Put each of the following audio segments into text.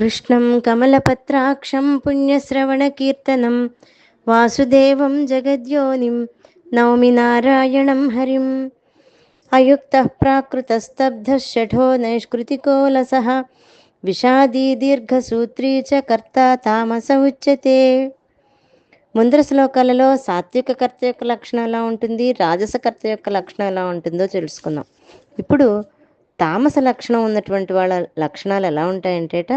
కృష్ణం కమలపత్రాక్షం పుణ్యశ్రవణకీర్తనం వాసుదేవం జగద్యోనిం నౌమి నారాయణం హరిం అయుక్త ప్రాకృతస్తబ్ధः షఠో నైష్కృతికోలసः విషాదీ దీర్ఘసూత్రీ చ కర్త తామస ఉచ్యతే. ముందర శ్లోకాలలో సాత్విక కర్త యొక్క లక్షణం ఎలా ఉంటుంది? రాజస కర్త యొక్క లక్షణం ఎలా ఉంటుందో తెలుసుకుందాం. ఇప్పుడు తామస లక్షణం ఉన్నటువంటి వాళ్ళ లక్షణాలు ఎలా ఉంటాయంటేట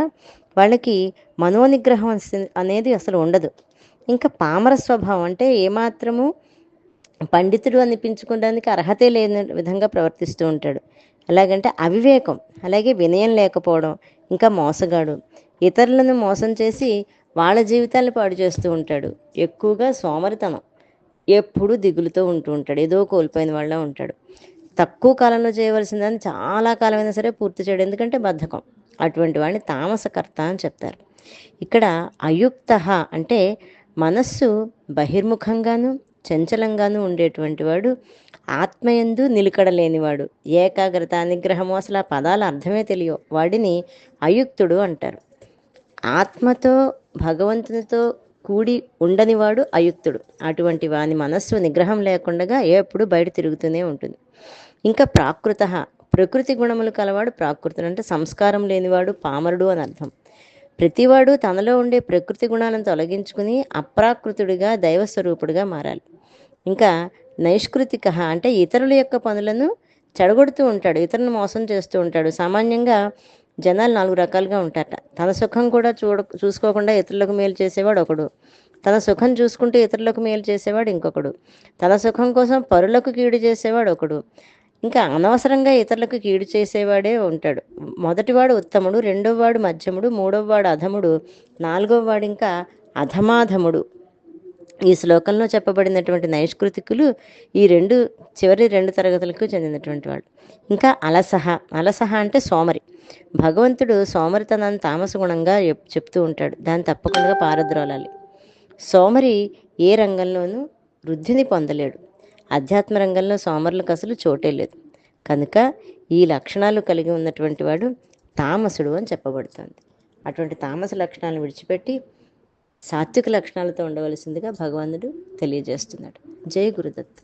వాళ్ళకి మనోనిగ్రహం అనేది అసలు ఉండదు. ఇంకా పామర స్వభావం అంటే ఏమాత్రము పండితుడు అనిపించుకోవడానికి అర్హతే లేని విధంగా ప్రవర్తిస్తూ ఉంటాడు. ఎలాగంటే అవివేకం అలాగే వినయం లేకపోవడం ఇంకా మోసగాడు. ఇతరులను మోసం చేసి వాళ్ళ జీవితాలను పాడు చేస్తూ ఉంటాడు. ఎక్కువగా సోమరితనం. ఎప్పుడూ దిగులుతో ఉంటూ ఉంటాడు. ఏదో కోల్పోయిన వాళ్ళ ఉంటాడు. తక్కువ కాలంలో చేయవలసిందని చాలా కాలమైనా సరే పూర్తి చేయడం. ఎందుకంటే బద్ధకం. అటువంటి వాడిని తామసకర్త అని చెప్తారు. ఇక్కడ అయుక్త అంటే మనస్సు బహిర్ముఖంగాను చంచలంగాను ఉండేటువంటి వాడు ఆత్మయందు నిలకడలేనివాడు. ఏకాగ్రత నిగ్రహము అసలు ఆ పదాల అర్థమే తెలియవు. వాడిని అయుక్తుడు అంటారు. ఆత్మతో భగవంతునితో కూడి ఉండనివాడు అయుక్తుడు. అటువంటి వాని మనస్సు నిగ్రహం లేకుండా ఎప్పుడు బయట తిరుగుతూనే ఉంటుంది. ఇంకా ప్రాకృత ప్రకృతి గుణములు కలవాడు ప్రాకృతుడు అంటే సంస్కారం లేనివాడు పామరుడు అని అర్థం. ప్రతివాడు తనలో ఉండే ప్రకృతి గుణాలను తొలగించుకుని అప్రాకృతుడిగా దైవస్వరూపుడిగా మారాలి. ఇంకా నైష్కృతిక అంటే ఇతరుల యొక్క పనులను చెడగొడుతూ ఉంటాడు ఇతరులను మోసం చేస్తూ ఉంటాడు. సామాన్యంగా జనాలు నాలుగు రకాలుగా ఉంటారట. తన సుఖం కూడా చూడ చూసుకోకుండా ఇతరులకు మేలు చేసేవాడు ఒకడు. తన సుఖం చూసుకుంటూ ఇతరులకు మేలు చేసేవాడు ఇంకొకడు. తన సుఖం కోసం పరులకు కీడు చేసేవాడు ఒకడు. ఇంకా అనవసరంగా ఇతరులకు కీడు చేసేవాడే ఉంటాడు. మొదటివాడు ఉత్తముడు రెండోవాడు మధ్యముడు మూడోవాడు అధముడు నాలుగోవాడు ఇంకా అధమాధముడు. ఈ శ్లోకంలో చెప్పబడినటువంటి నైష్కృతికులు ఈ రెండు చివరి రెండు తరగతులకు చెందినటువంటి వాళ్ళు. ఇంకా అలసహ అలసహ అంటే సోమరి. భగవంతుడు సోమరితనాన్ని తామస గుణంగా చెప్- చెప్తూ ఉంటాడు. దాన్ని తప్పకుండా పారద్రోలాలి. సోమరి ఏ రంగంలోనూ వృద్ధిని పొందలేడు. అధ్యాత్మ రంగంలో సోమరులకు అసలు చోటే లేదు. కనుక ఈ లక్షణాలు కలిగి ఉన్నటువంటి వాడు తామసుడు అని చెప్పబడుతుంది. అటువంటి తామస లక్షణాలను విడిచిపెట్టి సాత్విక లక్షణాలతో ఉండవలసిందిగా భగవంతుడు తెలియజేస్తున్నాడు. జై గురుదత్త